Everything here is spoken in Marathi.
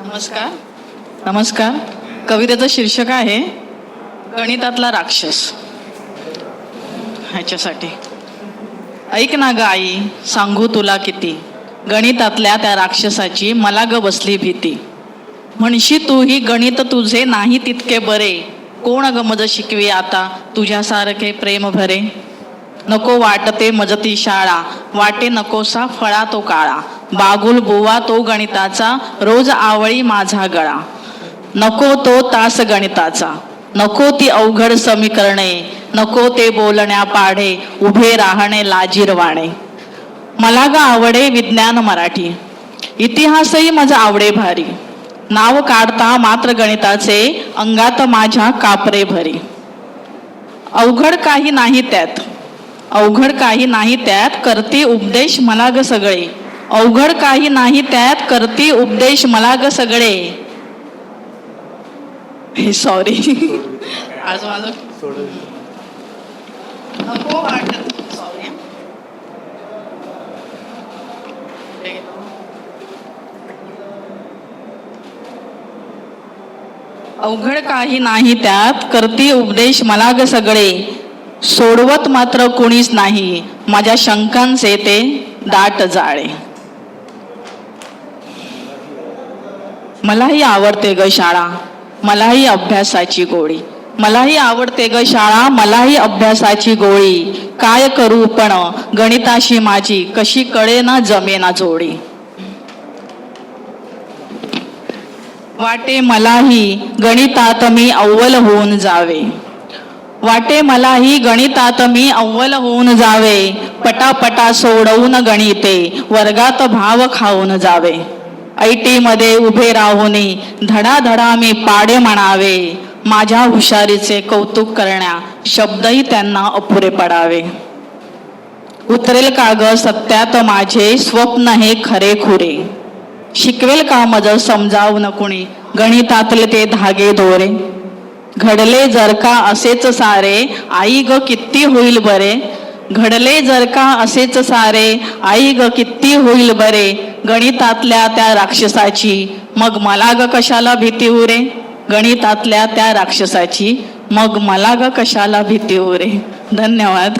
नमस्कार. नमस्कार. कवितेचं शीर्षक आहे गणितातला राक्षस. ह्याच्यासाठी. ऐक ना ग आई सांगू तुला किती. गणितातल्या त्या राक्षसाची मला ग बसली भीती. म्हणशी तू ही गणित तुझे नाही तितके बरे. कोण ग मज शिकवी आता तुझ्यासारखे प्रेम भरे? नको वाटते मजती शाळा वाटे नकोसा फळा तो काळा. बागुल बुवा तो गणिताचा रोज आवळी माझा गळा. नको तो तास गणिताचा नको ती अवघड समीकरणे नको ते बोलण्या पाढे उभे राहणे लाजीरवाणे. मला ग आवडे विज्ञान मराठी. इतिहासही माझा आवडे भारी. नाव काढता मात्र गणिताचे अंगात माझ्या कापरे भरी. अवघड काही नाही त्यात. अवघड काही नाही त्यात करते उपदेश मला ग सगळे. अवघड काही नाही त्यात करते उपदेश मला ग सगळे. हे सॉरी आज माझं नको वाटत. अवघड काही नाही त्यात करती उपदेश मला ग सगळे. सोडवत मात्र कोणीच नाही. माझ्या शंकांचे ते दाट जाळे. मलाही आवडते ग शाळा. मलाही अभ्यासाची गोळी मलाही आवडते ग शाळा मलाही अभ्यासाची गोळी काय करू पण गणिताशी माझी कशी कळे ना जमे ना जोडी. वाटे मलाही गणितात मी अव्वल होऊन जावे. वाटे मलाही गणितात मी अव्वल होऊन जावे. पटापटा सोडवून गणिते वर्गात भाव खाऊन जावे. ऐटीमध्ये उभे राहून धडाधडा मी पाडे म्हणावे. माझ्या हुशारीचे कौतुक करण्या शब्दही त्यांना अपुरे पडावे. उतरेल का ग सत्यात माझे स्वप्न हे खरे खुरे? शिकवेल का मज समजावून कुणी? गणितातले ते धागे दोरे? घडले जर का असेच सारे आई ग किती होईल बरे? घडले जर का असेच सारे आई ग किती होईल बरे? गणितातल्या त्या राक्षसाची मग मला ग कशाला भीती उरे? गणितातल्या त्या राक्षसाची मग मला ग कशाला भीती उरे? धन्यवाद.